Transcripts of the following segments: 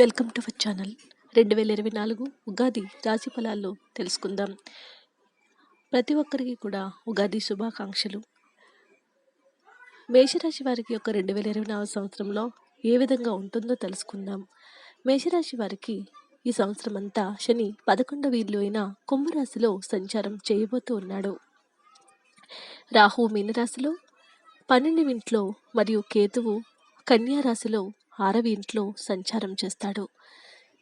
Welcome to our channel. రెండు వేల ఇరవై నాలుగు ఉగాది రాశి ఫలాల్లో తెలుసుకుందాం. ప్రతి ఒక్కరికి కూడా ఉగాది శుభాకాంక్షలు. మేషరాశి వారికి యొక్క రెండు వేల ఇరవై నాలుగు సంవత్సరంలో ఏ విధంగా ఉంటుందో తెలుసుకుందాం. మేషరాశి వారికి ఈ సంవత్సరం అంతా శని పదకొండవ ఇల్లు అయిన కుంభరాశిలో సంచారం చేయబోతూ ఉన్నాడు. రాహు మీనరాశిలో పన్నెండు ఇంట్లో మరియు కేతువు కన్యా రాశిలో ఆరవ ఇంట్లో సంచారం చేస్తాడు.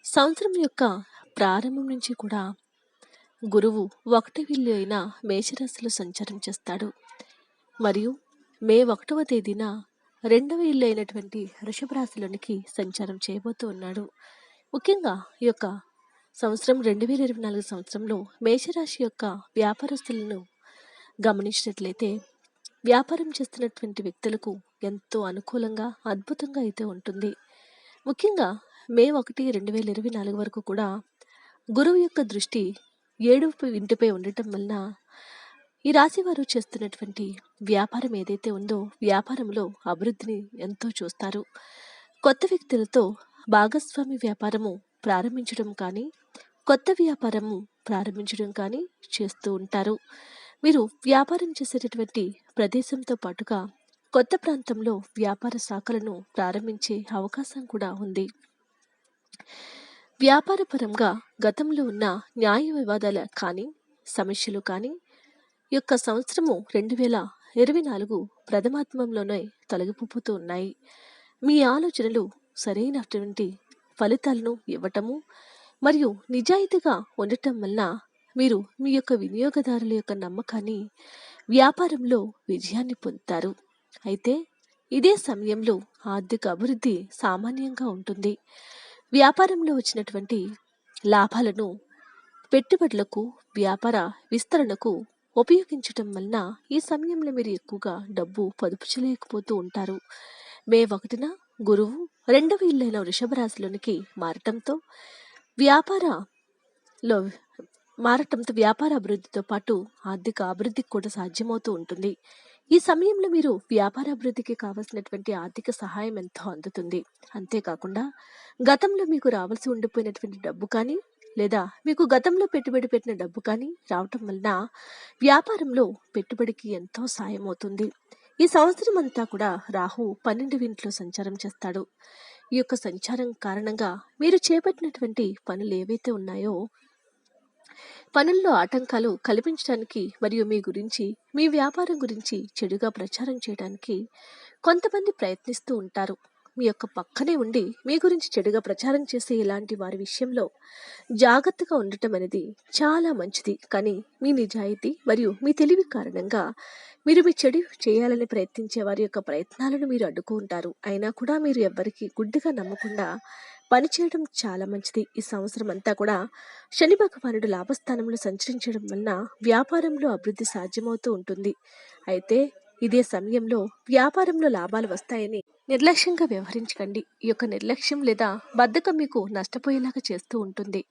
సంవత్సరం యొక్క ప్రారంభం నుంచి కూడా గురువు ఒకటి విల్లు అయిన మేషరాశిలో సంచారం చేస్తాడు. మరియు మే ఒకటవ తేదీన రెండవ ఇల్లు అయినటువంటి వృషభ రాశిలోనికి సంచారం చేయబోతూ ఉన్నాడు. ముఖ్యంగా ఈ యొక్క సంవత్సరం రెండు వేల ఇరవై నాలుగు సంవత్సరంలో మేషరాశి యొక్క వ్యాపారస్తులను గమనించినట్లయితే వ్యాపారం చేస్తున్నటువంటి వ్యక్తులకు ఎంతో అనుకూలంగా అద్భుతంగా అయితే ఉంటుంది. ముఖ్యంగా మే ఒకటి రెండు వేల ఇరవై నాలుగు వరకు కూడా గురువు యొక్క దృష్టి ఏడు ఇంటిపై ఉండటం వలన ఈ రాశి వారు చేస్తున్నటువంటి వ్యాపారం ఏదైతే ఉందో వ్యాపారంలో అభివృద్ధిని ఎంతో చూస్తారు. కొత్త వ్యక్తులతో భాగస్వామి వ్యాపారము ప్రారంభించడం కానీ కొత్త వ్యాపారము ప్రారంభించడం కానీ చేస్తూ ఉంటారు. మీరు వ్యాపారం చేసేటటువంటి ప్రదేశంతో పాటుగా కొత్త ప్రాంతంలో వ్యాపార శాఖలను ప్రారంభించే అవకాశం కూడా ఉంది. వ్యాపారపరంగా గతంలో ఉన్న న్యాయ వివాదాల కానీ సమస్యలు కానీ యొక్క సంవత్సరము రెండు వేల ఇరవై నాలుగు ప్రథమాత్మంలోనే తొలగిపోతూ ఉన్నాయి. మీ ఆలోచనలు సరైనటువంటి ఫలితాలను ఇవ్వటము మరియు నిజాయితీగా ఉండటం వలన మీరు మీ యొక్క వినియోగదారుల యొక్క నమ్మకాన్ని వ్యాపారంలో విజయాన్ని పొందుతారు. అయితే ఇదే సమయంలో ఆర్థిక అభివృద్ధి సామాన్యంగా ఉంటుంది. వ్యాపారంలో వచ్చినటువంటి లాభాలను పెట్టుబడులకు వ్యాపార విస్తరణకు ఉపయోగించటం వలన ఈ సమయంలో మీరు ఎక్కువగా డబ్బు పొదుపు చేయలేకపోతూ ఉంటారు. మే ఒకటిన గురువు రెండవ ఇల్లైన వృషభ రాశిలోనికి మారటంతో వ్యాపారలో మారటంతో వ్యాపార అభివృద్ధితో పాటు ఆర్థిక అభివృద్ధికి కూడా సాధ్యమవుతూ ఉంటుంది. ఈ సమయంలో మీరు వ్యాపార అభివృద్ధికి కావలసినటువంటి ఆర్థిక సహాయం ఎంతో అందుతుంది. అంతేకాకుండా గతంలో మీకు రావాల్సి ఉండిపోయినటువంటి డబ్బు కానీ లేదా మీకు గతంలో పెట్టుబడి పెట్టిన డబ్బు కానీ రావటం వలన వ్యాపారంలో పెట్టుబడికి ఎంతో సాయం అవుతుంది. ఈ సంవత్సరం అంతా కూడా రాహు పన్నెండు ఇంట్లో సంచారం చేస్తాడు. ఈ యొక్క సంచారం కారణంగా మీరు చేపట్టినటువంటి పనులు ఏవైతే ఉన్నాయో పనుల్లో ఆటంకాలు కల్పించడానికి మరియు మీ గురించి మీ వ్యాపారం గురించి చెడుగా ప్రచారం చేయడానికి కొంతమంది ప్రయత్నిస్తూ ఉంటారు. మీ యొక్క పక్కనే ఉండి మీ గురించి చెడుగా ప్రచారం చేసే ఇలాంటి వారి విషయంలో జాగ్రత్తగా ఉండటం అనేది చాలా మంచిది. కానీ మీ నిజాయితీ మరియు మీ తెలివి కారణంగా మీరు మీ చెడు చేయాలని ప్రయత్నించే వారి యొక్క ప్రయత్నాలను మీరు అడ్డుకుంటారు. అయినా కూడా మీరు ఎవ్వరికీ గుడ్డిగా నమ్మకుండా పనిచేయడం చాలా మంచిది. ఈ సంవత్సరం అంతా కూడా శని భగవానుడు లాభస్థానంలో సంచరించడం వలన వ్యాపారంలో అభివృద్ధి సాధ్యమవుతూ ఉంటుంది. అయితే ఇదే సమయంలో వ్యాపారంలో లాభాలు వస్తాయని నిర్లక్ష్యంగా వ్యవహరించకండి. ఈ యొక్క నిర్లక్ష్యం లేదా బద్ధకం మీకు నష్టపోయేలాగా చేస్తూ ఉంటుంది.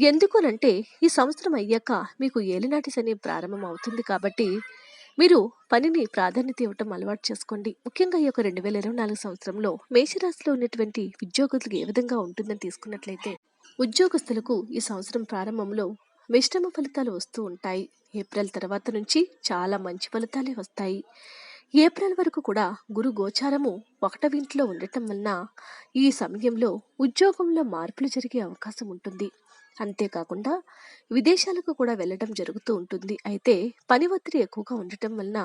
ఎందుకునంటే ఈ సంవత్సరం అయ్యాక మీకు ఏలినాటి శని ప్రారంభం అవుతుంది కాబట్టి మీరు పనిని ప్రాధాన్యత ఇవ్వటం అలవాటు చేసుకోండి. ముఖ్యంగా ఈ యొక్క రెండు వేల ఇరవై నాలుగు సంవత్సరంలో మేషరాశిలో ఉన్నటువంటి ఉద్యోగులకు ఏ విధంగా ఉంటుందని తీసుకున్నట్లయితే ఉద్యోగస్తులకు ఈ సంవత్సరం ప్రారంభంలో మిశ్రమ ఫలితాలు వస్తూ ఉంటాయి. ఏప్రిల్ తర్వాత నుంచి చాలా మంచి ఫలితాలే వస్తాయి. ఏప్రిల్ వరకు కూడా గురు గోచారము ఒకటవింట్లో ఉండటం వలన ఈ సమయంలో ఉద్యోగంలో మార్పులు జరిగే అవకాశం ఉంటుంది. అంతేకాకుండా విదేశాలకు కూడా వెళ్ళడం జరుగుతూ ఉంటుంది. అయితే పని ఒత్తిడి ఎక్కువగా ఉండటం వలన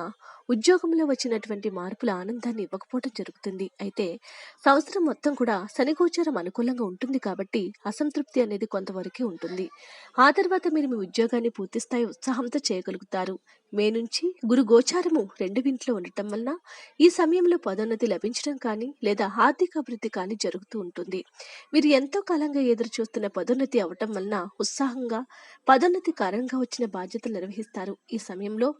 ఉద్యోగంలో వచ్చినటువంటి మార్పుల ఆనందాన్ని ఇవ్వకపోవడం జరుగుతుంది. అయితే సంవత్సరం మొత్తం కూడా శనిగోచారం అనుకూలంగా ఉంటుంది కాబట్టి అసంతృప్తి అనేది కొంతవరకే ఉంటుంది. ఆ తర్వాత మీరు మీ ఉద్యోగాన్ని పూర్తిస్థాయి ఉత్సాహంతో చేయగలుగుతారు. మే నుంచి గురు గోచారము రెండు ఉండటం వలన ఈ సమయంలో పదోన్నతి లభించడం కానీ లేదా ఆర్థిక అభివృద్ధి కానీ జరుగుతూ ఉంటుంది. మీరు ఎంతో కాలంగా ఎదురు చూస్తున్న పదోన్నతి అవటం వలన ఉత్సాహంగా పదోన్నతి కారణంగా వచ్చిన బాధ్యతలు నిర్వహిస్తారు. ఈ సమయంలో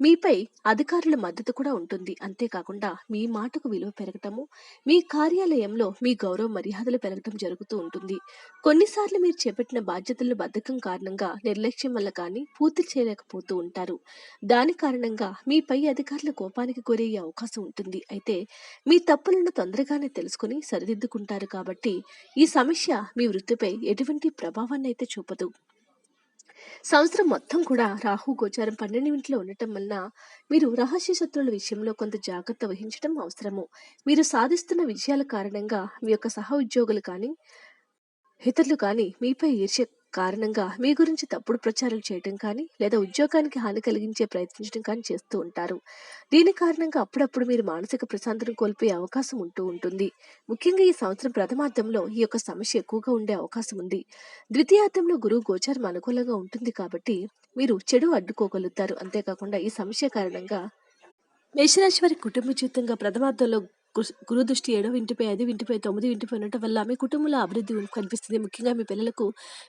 మీపై అధికారులు ఇతరుల మద్దతు కూడా ఉంటుంది. అంతేకాకుండా మీ మాటకు విలువ పెరగటము మీ కార్యాలయంలో మీ గౌరవ మర్యాదలు పెరగటం జరుగుతూ ఉంటుంది. కొన్నిసార్లు మీరు చేపట్టిన బాధ్యతలను బద్ధకం కారణంగా నిర్లక్ష్యం వల్ల కానీ పూర్తి చేయలేకపోతూ ఉంటారు. దాని కారణంగా మీ పై అధికారుల కోపానికి గురయ్యే అవకాశం ఉంటుంది. అయితే మీ తప్పులను తొందరగానే తెలుసుకుని సరిదిద్దుకుంటారు కాబట్టి ఈ సమస్య మీ వృత్తిపై ఎటువంటి ప్రభావాన్ని అయితే చూపదు. సంవత్సరం మొత్తం కూడా రాహు గోచారం పన్నెండు ఇంట్లో ఉండటం వలన మీరు రహస్య శత్రువుల విషయంలో కొంత జాగ్రత్త వహించడం అవసరము. మీరు సాధిస్తున్న విజయాల కారణంగా మీ యొక్క సహ ఉద్యోగులు కానీ ఇతరులు కానీ మీపై ఈర్ష్య కారణంగా మీ గురించి తప్పుడు ప్రచారాలు చేయటం కానీ లేదా ఉద్యోగానికి హాని కలిగించే ప్రయత్నించడం కానీ చేస్తూ ఉంటారు. దీని కారణంగా అప్పుడప్పుడు మీరు మానసిక ప్రశాంతతను కోల్పోయే అవకాశం ఉంటూ ఉంటుంది. ముఖ్యంగా ఈ సంవత్సరం ప్రథమార్థంలో ఈ యొక్క సమస్య ఎక్కువగా ఉండే అవకాశం ఉంది. ద్వితీయార్థంలో గురువు గోచారం అనుకూలంగా ఉంటుంది కాబట్టి మీరు చెడు అడ్డుకోగలుగుతారు. అంతేకాకుండా ఈ సమస్య కారణంగా మేషరాశి వారి కుటుంబ జీవితంగా ప్రథమార్థంలో గురు దృష్టి ఏడు ఇంటిపై ఐదు ఇంటిపై తొమ్మిది ఇంటిపై ఉండటం వల్ల మీ కుటుంబంలో అభివృద్ధి కనిపిస్తుంది. ముఖ్యంగా మీ పిల్లలకు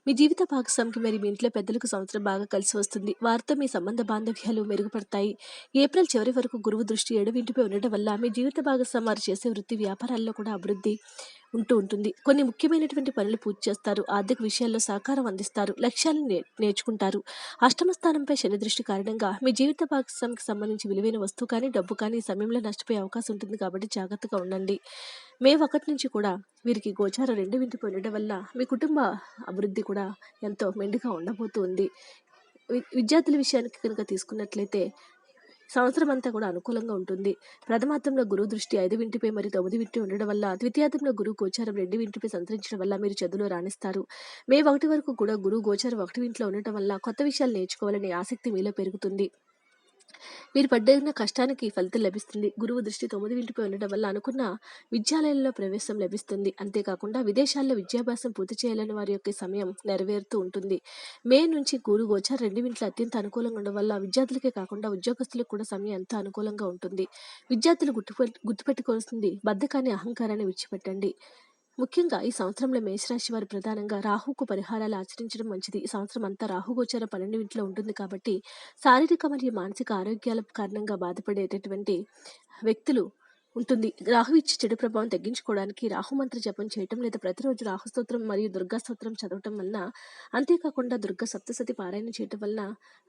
మీ జీవిత భాగస్వామికి మరి మీ ఇంట్లో పెద్దలకు సంవత్సరం బాగా కలిసి వస్తుంది. వారితో మీ సంబంధ బాంధవ్యాలు మెరుగుపడతాయి. ఏప్రిల్ చివరి వరకు గురువు దృష్టి ఏడు ఇంటిపై ఉండటం వల్ల మీ జీవిత భాగస్వామి వారు చేసే వృత్తి వ్యాపారాల్లో కూడా అభివృద్ధి ఉంటూ ఉంటుంది. కొన్ని ముఖ్యమైనటువంటి పనులు పూర్తి చేస్తారు. ఆర్థిక విషయాల్లో సహకారం అందిస్తారు. లక్ష్యాలను నేర్చుకుంటారు. అష్టమ స్థానంపై శని దృష్టి కారణంగా మీ జీవిత భాగస్వామికి సంబంధించి విలువైన వస్తువు కానీ డబ్బు కానీ ఈ సమయంలో నష్టపోయే అవకాశం ఉంటుంది కాబట్టి జాగ్రత్తగా ఉండండి. మే ఒకటి నుంచి కూడా వీరికి గోచారం రెండు వింటిపై ఉండడం వల్ల మీ కుటుంబ అభివృద్ధి కూడా ఎంతో మెండుగా ఉండబోతుంది. విద్యార్థుల విషయానికి కనుక తీసుకున్నట్లయితే సంవత్సరం అంతా కూడా అనుకూలంగా ఉంటుంది. ప్రథమార్థంలో గురువు దృష్టి ఐదు వింటిపై మరియు తొమ్మిది వింటి ఉండడం వల్ల ద్వితీయార్థంలో గురువు గోచారం రెండు వింటిపై సంతరించడం వల్ల మీరు చదువులో రాణిస్తారు. మే ఒకటి వరకు కూడా గురువు గోచారం ఒకటి వింట్లో ఉండటం వల్ల కొత్త విషయాలు నేర్చుకోవాలనే ఆసక్తి మీలో పెరుగుతుంది. మీరు పడ్డ కష్టానికి ఫలితం లభిస్తుంది. గురువు దృష్టి తొమ్మిది ఇంటిపై ఉండడం వల్ల అనుకున్న విద్యాలయంలో ప్రవేశం లభిస్తుంది. అంతేకాకుండా విదేశాల్లో విద్యాభ్యాసం పూర్తి చేయాలని వారి యొక్క సమయం నెరవేరుతూ ఉంటుంది. మే నుంచి గురు గోచార రెండు ఇంట్లో అత్యంత అనుకూలంగా ఉండడం వల్ల విద్యార్థులకే కాకుండా ఉద్యోగస్తులకు కూడా సమయం ఎంతో అనుకూలంగా ఉంటుంది. విద్యార్థులు గుర్తుపె గుర్తుపెట్టుకోవాల్సింది బద్ధకాన్ని అహంకారాన్ని విడిచిపెట్టండి. ముఖ్యంగా ఈ సంవత్సరంలో మేషరాశి వారు ప్రధానంగా రాహుకు పరిహారాలు ఆచరించడం మంచిది. ఈ సంవత్సరం అంతా రాహుగోచర పన్నెండింటిలో పన్నెండు ఇంట్లో ఉంటుంది కాబట్టి శారీరక మరియు మానసిక ఆరోగ్యాల కారణంగా బాధపడేటటువంటి వ్యక్తులు ఉంటుంది. రాహు ఇచ్చే చెడు ప్రభావం తగ్గించుకోవడానికి రాహు మంత్ర జపం చేయటం లేదా ప్రతిరోజు రాహు స్తోత్రం మరియు దుర్గా స్తోత్రం చదవటం వలన అంతేకాకుండా దుర్గా సప్తసతి పారాయణ చేయటం వలన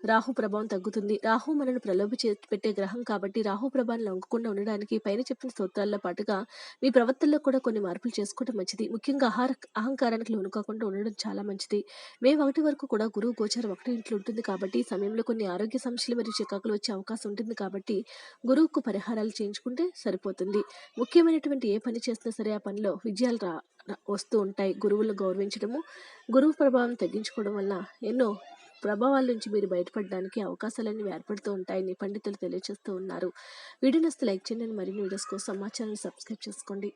రాహు ప్రభావం తగ్గుతుంది. రాహు మనను ప్రలోభ పెట్టే గ్రహం కాబట్టి రాహు ప్రభావం లొంగకుండా ఉండడానికి పైన చెప్పిన స్తోత్రాల్లో పాటుగా మీ ప్రవర్తనలో కూడా కొన్ని మార్పులు చేసుకోవడం మంచిది. ముఖ్యంగా ఆహార అహంకారానికి లోనుకోకుండా ఉండడం చాలా మంచిది. మే ఒకటి వరకు కూడా గురువు గోచారం ఒకటి ఇంట్లో ఉంటుంది కాబట్టి ఈ సమయంలో కొన్ని ఆరోగ్య సమస్యలు మరియు చికాకులు వచ్చే అవకాశం ఉంటుంది కాబట్టి గురువుకు పరిహారాలు చేయించుకుంటే సరిపోతుంది. ముఖ్యమైనటువంటి ఏ పని చేసినా సరే ఆ పనిలో విజయాలు రా వస్తూ ఉంటాయి. గురువులను గౌరవించడము గురువు ప్రభావం తగ్గించుకోవడం వల్ల ఎన్నో ప్రభావాల నుంచి మీరు బయటపడడానికి అవకాశాలన్నీ ఏర్పడుతూ ఉంటాయని పండితులు తెలియజేస్తూ ఉన్నారు. వీడియో నస్తే లైక్ చేయండి. మరిన్ని వీడియోస్ కోసం సమాచారాన్ని సబ్స్క్రైబ్ చేసుకోండి.